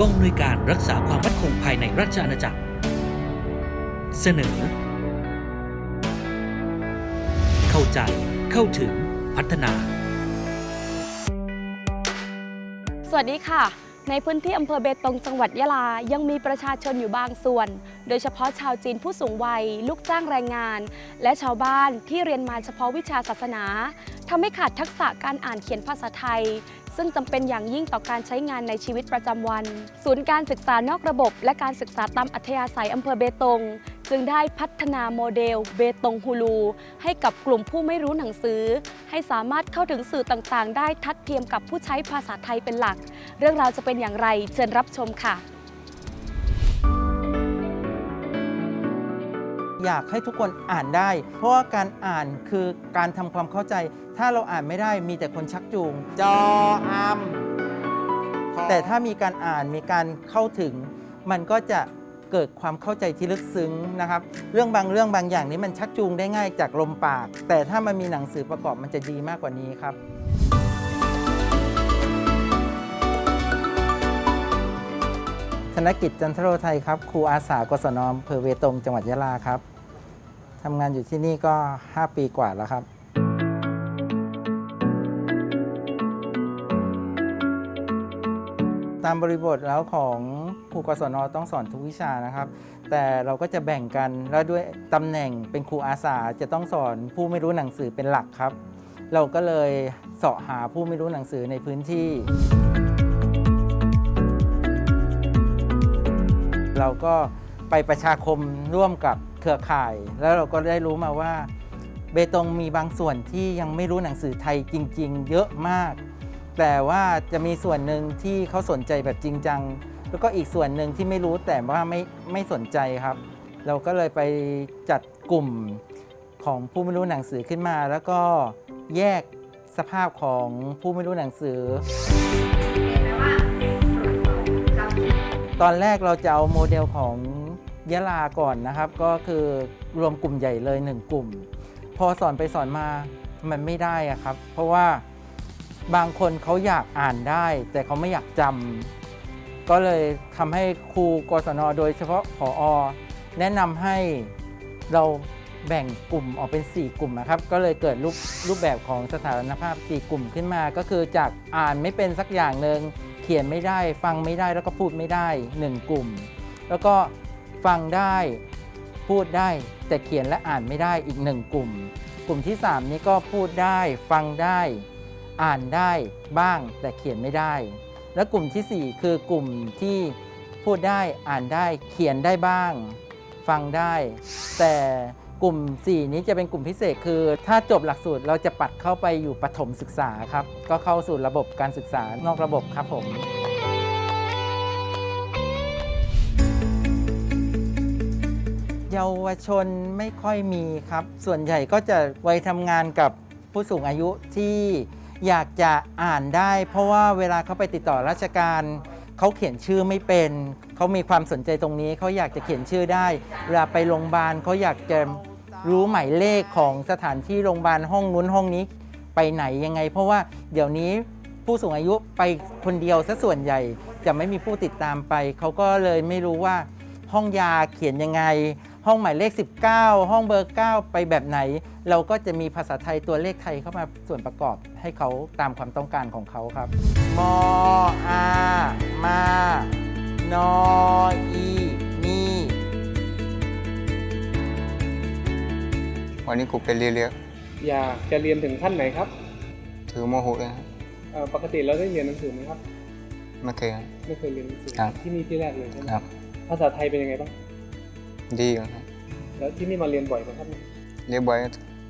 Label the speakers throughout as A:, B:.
A: กองอำนวยการรักษาความมั่นคงภายในราชอาณาจักร เสนอ เข้าใจเข้าถึงพัฒนา
B: สวัสดีค่ะ ในพื้นที่อำเภอเบตงจังหวัดยะลา ยังมีประชาชนอยู่บางส่วน โดยเฉพาะชาวจีนผู้สูงวัย ลูกจ้างแรงงาน และชาวบ้านที่เรียนมาเฉพาะวิชาศาสนาทำให้ขาดทักษะการอ่านเขียนภาษาไทย ซึ่งจำเป็นอย่างยิ่งต่อการใช้งานในชีวิตประจำวัน ศูนย์การศึกษานอกระบบ และการศึกษาตามอัธยาศัยอำเภอเบตง จึงได้พัฒนาโมเดล เบตงฮูลู ให้กับกลุ่มผู้ไม่รู้หนังสือ ให้สามารถเข้าถึงสื่อต่างๆ ได้ทัดเทียมกับผู้ใช้ภาษาไทยเป็นหลัก เรื่องราวจะเป็นอย่างไรเชิญรับชมค่ะ
C: อยากให้ทุกคนอ่านได้ เพราะว่าการอ่านคือการทำความเข้าใจ ถ้าเราอ่านไม่ได้มีแต่คนชักจูง จออามแต่ถ้ามีการอ่านมีการเข้าถึง มันก็จะเกิดความเข้าใจที่ลึกซึ้งนะครับ เรื่องบางเรื่องบางอย่างนี้มันชักจูงได้ง่ายจากลมปาก แต่ถ้ามันมีหนังสือประกอบมันจะดีมากกว่านี้ครับธนกิจจันทโรไทยครับ ครูอาสากศนอำเภอเวตงจังหวัดยะลาครับ ทำงานอยู่ที่นี่ก็ 5 ปีกว่าแล้วครับ ตามบริบทแล้วของครูกศนต้องสอนทุกวิชานะครับ แต่เราก็จะแบ่งกันแล้วด้วยตำแหน่งเป็นครูอาสาจะต้องสอนผู้ไม่รู้หนังสือเป็นหลักครับ เราก็เลยเสาะหาผู้ไม่รู้หนังสือในพื้นที่ เราก็ไปประชาคมร่วมกับ เครือข่าย แล้วเราก็ได้รู้มาว่า เบตงมีบางส่วนที่ยังไม่รู้หนังสือไทยจริง ๆ เยอะมาก แต่ว่าจะมีส่วนหนึ่งที่เขาสนใจแบบจริงจังแล้วก็อีกส่วนหนึ่งที่ไม่รู้แต่ว่าไม่ไม่สนใจครับ เราก็เลยไปจัดกลุ่มของผู้ไม่รู้หนังสือขึ้นมา แล้วก็แยกสภาพของผู้ไม่รู้หนังสือ ตอนแรกเราจะเอาโมเดลของ ยะลาก่อนนะครับ ก็คือรวมกลุ่มใหญ่เลยหนึ่งกลุ่ม พอสอนไปสอนมามันไม่ได้อะครับ เพราะว่าบางคนเขาอยากอ่านได้ แต่เขาไม่อยากจำก็เลยทำให้ครูกศนโดยเฉพาะผอแนะนำให้เราแบ่งกลุ่มออกเป็น 4 กลุ่มนะครับ ก็เลยเกิดรูปรูปแบบของสถานภาพ 4 กลุ่มขึ้นมา ก็คือจากอ่านไม่เป็นสักอย่างหนึ่งเขียนไม่ได้ ฟังไม่ได้แล้วก็พูดไม่ได้ 1 กลุ่ม แล้วก็ ฟังได้พูดได้แต่เขียนและอ่านไม่ได้อีก1กลุ่ม กลุ่มที่ 3 นี้ก็พูดได้ ฟังได้ อ่านได้บ้างแต่เขียนไม่ได้ และกลุ่มทีสี่ 4 คือกลุ่มที่พูดได้อ่านได้เขียนได้บ้าง ฟังได้ แต่กลุ่ม 4 นี้จะเป็นกลุ่มพิเศษคือ ถ้าจบหลักสูตรเราจะปัดเข้าไปอยู่ประถมศึกษาครับ ก็เข้าสู่ระบบการศึกษานอกระบบครับผม เยาวชนไม่ค่อยมีครับ ส่วนใหญ่ก็จะวัยทำงานกับผู้สูงอายุที่อยากจะอ่านได้ เพราะว่าเวลาเขาไปติดต่อราชการเขาเขียนชื่อไม่เป็น เขามีความสนใจตรงนี้เขาอยากจะเขียนชื่อได้ เวลาไปโรงพยาบาลเขาอยากจะรู้หมายเลขของสถานที่โรงพยาบาลห้องนู้นห้องนี้ไปไหนยังไง เพราะว่าเดี๋ยวนี้ผู้สูงอายุไปคนเดียวซะส่วนใหญ่จะไม่มีผู้ติดตามไป เขาก็เลยไม่รู้ว่าห้องยาเขียนยังไง ห้องหมายเลข 19 ห้องเบอร์ 9 ไปแบบไหน เราก็จะมีภาษาไทยตัวเลขไทยเข้ามาส่วนประกอบให้เขาตามความต้องการของเขาครับ มออามานออีนี
D: วันนี้ครูไปเรียน
E: อยากจะเรียนถึงขั้นไหนครับ
D: ๆถือโมโหเลยครับ
E: เอ่อปกติเราได้เรียนหนังสือไหมครับ
D: ไม่เคยครับ
E: ไม่เคยเรียนหนังสือ
D: ครับ
E: ที่นี่ที่แรกเลยใช่ไหม
D: ครับ
E: ภาษาไทยเป็นยังไงบ้าง
D: ดีครับ
E: แล้วที่นี่มาเรียนบ่อยไหมครับ
D: เรียนบ่อย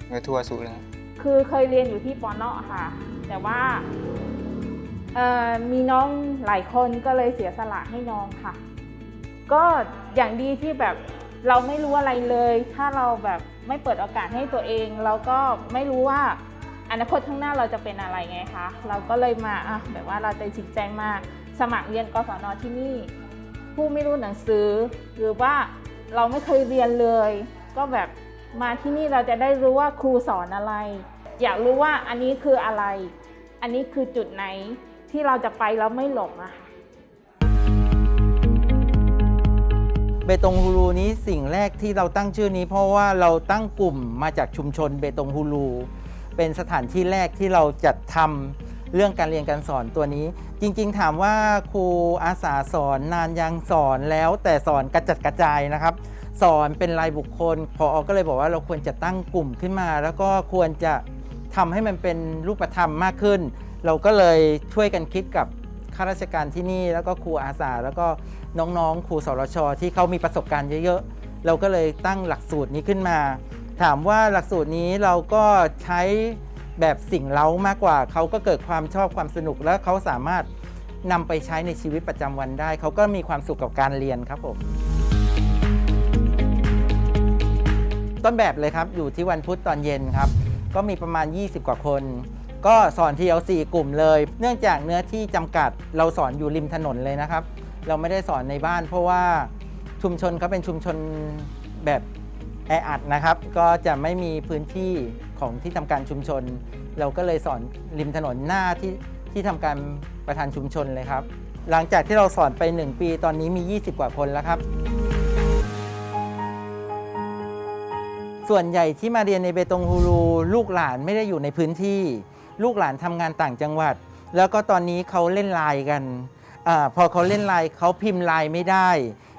D: ไปทั่วสุดเลยครับ
F: คือเคยเรียนอยู่ที่ปอนอค่ะ แต่ว่าเอ่อมีน้องหลายคนก็เลยเสียสละให้น้องค่ะ ก็อย่างดีที่แบบเราไม่รู้อะไรเลย ถ้าเราแบบไม่เปิดโอกาสให้ตัวเอง เราก็ไม่รู้ว่าอนาคตข้างหน้าเราจะเป็นอะไรไงคะเราก็เลยมาอะแบบว่าเราตัดสินใจมาสมัครเรียนกศนที่นี่ ผู้ไม่รู้หนังสือหรือว่า เราไม่เคยเรียนเลย ก็แบบมาที่นี่เราจะได้รู้ว่าครูสอนอะไร อยากรู้ว่าอันนี้คืออะไร อันนี้คือจุดไหนที่เราจะไปแล้วไม่หลงอะค่ะ
C: เบตงฮูลูนี้สิ่งแรกที่เราตั้งชื่อนี้ เพราะว่าเราตั้งกลุ่มมาจากชุมชนเบตงฮูลูเป็นสถานที่แรกที่เราจัดทำ เรื่องการเรียนการสอนตัวนี้ จริงๆ ถามว่าครูอาสาสอนนานยังสอนแล้วแต่สอนกระจัดกระจายนะครับ สอนเป็นรายบุคคลพออก็เลยบอกว่าเราควรจะตั้งกลุ่มขึ้นมา แล้วก็ควรจะทำให้มันเป็นรูปธรรมมากขึ้น เราก็เลยช่วยกันคิดกับข้าราชการที่นี่ แล้วก็ครูอาสา แล้วก็น้องๆ ครูสรชที่เขามีประสบการณ์เยอะๆ เราก็เลยตั้งหลักสูตรนี้ขึ้นมา ถามว่าหลักสูตรนี้เราก็ใช้ แบบสิ่งเล้ามากกว่า เขาก็เกิดความชอบความสนุก แล้วเขาสามารถนำไปใช้ในชีวิตประจำวันได้ เขาก็มีความสุขกับการเรียนครับผม ต้นแบบเลยครับอยู่ที่วันพุธตอนเย็นครับ ก็มีประมาณ 20 กว่าคน ก็สอนทีเอ4กลุ่มเลย เนื่องจากเนื้อที่จำกัดเราสอนอยู่ริมถนนเลยนะครับ เราไม่ได้สอนในบ้าน เพราะว่าชุมชนเขาเป็นชุมชนแบบแออัดนะครับ ก็จะไม่มีพื้นที่ ของที่ทำการชุมชน เราก็เลยสอนริมถนนหน้าที่ที่ทำการประธานชุมชนเลยครับ หลังจากที่เราสอนไป 1 ปีตอนนี้มี 20 กว่าคนแล้วครับ ส่วนใหญ่ที่มาเรียนในเบตงฮูลูลูกหลานไม่ได้อยู่ในพื้นที่ ลูกหลานทำงานต่างจังหวัด แล้วก็ตอนนี้เขาเล่นไลน์กันอพอเขาเล่นไลน์เขาพิมพ์ไลน์ไม่ได้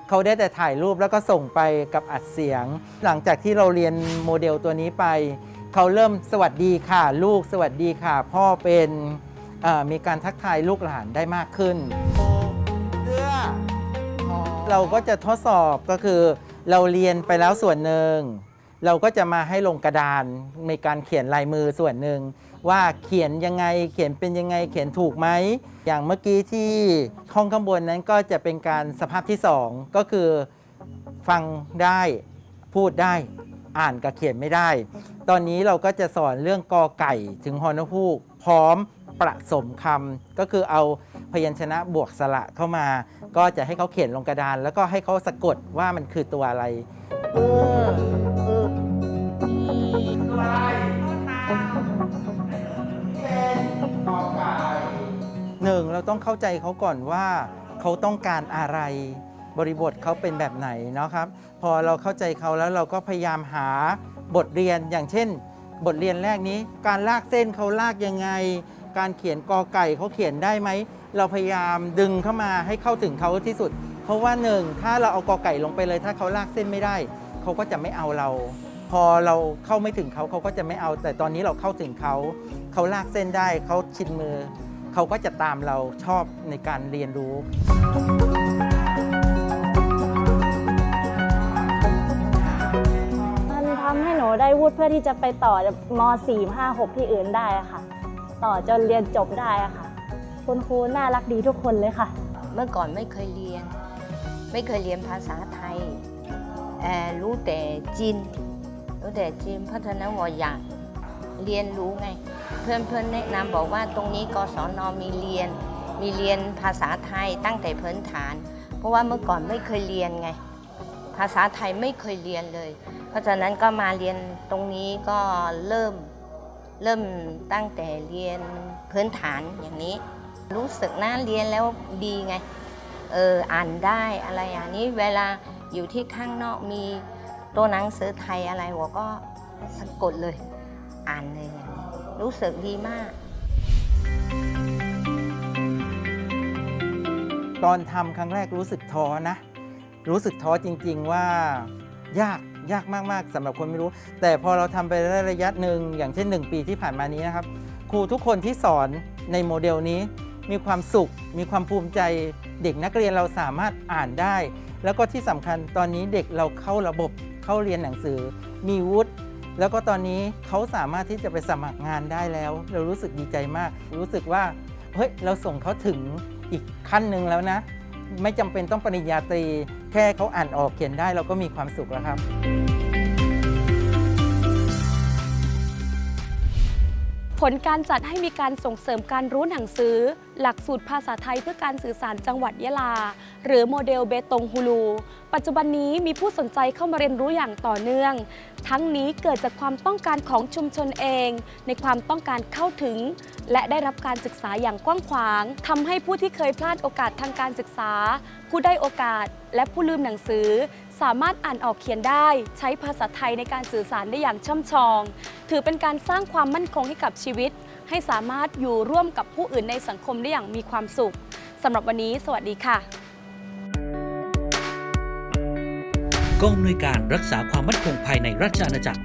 C: เขาได้แต่ถ่ายรูปแล้วก็ส่งไปกับอัดเสียง หลังจากที่เราเรียนโมเดลตัวนี้ไป เขาเริ่มสวัสดีค่ะ ลูกสวัสดีค่ะ พ่อเป็นอ่ามีการทักทายลูกหลานได้มากขึ้นเสื้อเราก็จะทดสอบก็คือ เราเรียนไปแล้วส่วนหนึ่ง เราก็จะมาให้ลงกระดานในการเขียนลายมือส่วนหนึ่ง ว่าเขียนยังไงเขียนเป็นยังไงเขียนถูกไหม อย่างเมื่อกี้ที่ห้องข้างบนนั้นก็จะเป็นการสภาพที่ 2 ก็คือฟังได้พูดได้ อ่านกับเขียนไม่ได้ ตอนนี้เราก็จะสอนเรื่องกอไก่ถึงฮอนฮูกพร้อมประสมคำก็คือเอาพยัญชนะบวกสระเข้ามา ก็จะให้เขาเขียนลงกระดาน แล้วก็ให้เขาสะกดว่ามันคือตัวอะไรเออเออตัวอะไรหนึ่งเราต้องเข้าใจเขาก่อนว่าเขาต้องการอะไร บริบทเขาเป็นแบบไหนเนาะครับ พอเราเข้าใจเขาแล้วเราก็พยายามหาบทเรียนอย่างเช่น บทเรียนแรกนี้ การลากเส้นเขาลากยังไง การเขียนกอไก่เขาเขียนได้ไหม เราพยายามดึงเข้ามาให้เข้าถึงเขาที่สุด เพราะว่าหนึ่งถ้าเราเอากอไก่ลงไปเลย ถ้าเขาลากเส้นไม่ได้เขาก็จะไม่เอาเรา พอเราเข้าไม่ถึงเขาเขาก็จะไม่เอา แต่ตอนนี้เราเข้าถึงเขาเขาลากเส้นได้เขาชินมือเขาก็จะตามเราชอบในการเรียนรู้
G: ได้วุฒิเพื่อที่จะไปต่อม .4 5 6 ที่อื่นได้ค่ะ ต่อจนเรียนจบได้ค่ะ คุณครูน่ารักดีทุกคนเลยค่ะ
H: เมื่อก่อนไม่เคยเรียน ไม่เคยเรียนภาษาไทยรู้แต่จีนรู้แต่จีนเพราะฉะนั้นว่าอยากเรียนรู้ไง เพื่อนเพื่อนแนะนำบอกว่าตรงนี้กศนมีเรียน มีเรียนภาษาไทยตั้งแต่พื้นฐาน เพราะว่าเมื่อก่อนไม่เคยเรียนไง ภาษาไทยไม่เคยเรียนเลย เพราะฉะนั้นก็มาเรียนตรงนี้ก็เริ่มเริ่มตั้งแต่เรียนพื้นฐานอย่างนี้ รู้สึกน่าเรียนแล้วดีไงเอออ่านได้อะไรอย่างนี้เวลาอยู่ที่ข้างนอกมีตัวหนังสือไทยอะไรหัวก็สะกดเลย อ่านเลยอย่างนี้รู้สึกดีมาก
C: ตอนทำครั้งแรกรู้สึกท้อนะ รู้สึกท้อจริง ๆ ว่ายากยากมาก ๆสำหรับคนไม่รู้ แต่พอเราทำไปได้ระยะหนึ่งอย่างเช่น 1 ปีที่ผ่านมานี้นะครับ ครูทุกคนที่สอนในโมเดลนี้ มีความสุข มีความภูมิใจเด็กนักเรียนเราสามารถอ่านได้ แล้วก็ที่สำคัญตอนนี้เด็กเราเข้าระบบเข้าเรียนหนังสือ มีวุฒิแล้วก็ตอนนี้เขาสามารถที่จะไปสมัครงานได้แล้ว เรารู้สึกดีใจมาก รู้สึกว่าเฮ้ยเราส่งเขาถึงอีกขั้นหนึ่งแล้วนะ ไม่จำเป็นต้องปริญญาตรี แค่เขาอ่านออกเขียนได้เราก็มีความสุขแล้วครับ
B: ผลการจัดให้มีการส่งเสริมการรู้หนังสือหลักสูตรภาษาไทยเพื่อการสื่อสารจังหวัดยะลา หรือโมเดลเบตงฮูลู ปัจจุบันนี้มีผู้สนใจเข้ามาเรียนรู้อย่างต่อเนื่อง ทั้งนี้เกิดจากความต้องการของชุมชนเอง ในความต้องการเข้าถึง และได้รับการศึกษาอย่างกว้างขวางทำให้ผู้ที่เคยพลาดโอกาสทางการศึกษา ผู้ได้โอกาส และผู้ลืมหนังสือ สามารถอ่านออกเขียนได้ ใช้ภาษาไทยในการสื่อสารได้อย่างช่ำชอง ถือเป็นการสร้างความมั่นคงให้กับชีวิต ให้สามารถอยู่ร่วมกับผู้อื่นในสังคมได้อย่างมีความสุขสำหรับวันนี้ สวัสดีค่ะ
A: กองอำนวยการรักษาความมั่นคงภายในราชอาณาจักร